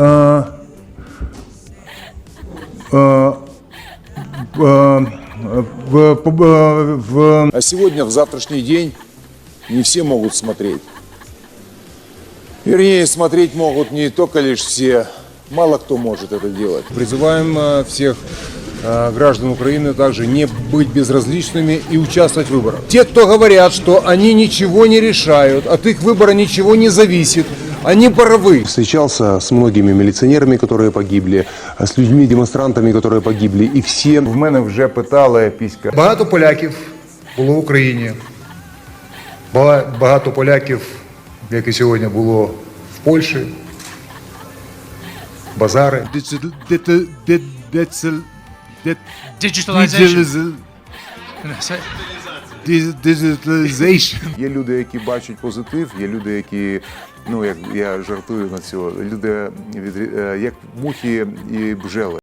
э, э, э, в, в- в А сегодня, в завтрашний день, не все могут смотреть. Вернее, смотреть могут не только лишь все. Мало кто может это делать. Призываем э, всех э, граждан Украины также не быть безразличными и участвовать в выборах. Те, кто говорят, что они ничего не решают, от их выбора ничего не зависит, они правы. Встречался с многими милиционерами, которые погибли, с людьми, демонстрантами, которые погибли, и все в мене вже питали піська. Багато поляків було в Україні. Ба- Багато поляків, як і сьогодні було в Польщі. Базари. Digitalization. Є люди, які бачать позитив, є люди, які, ну як я жартую на цього, люди від, е, як мухи і бжели.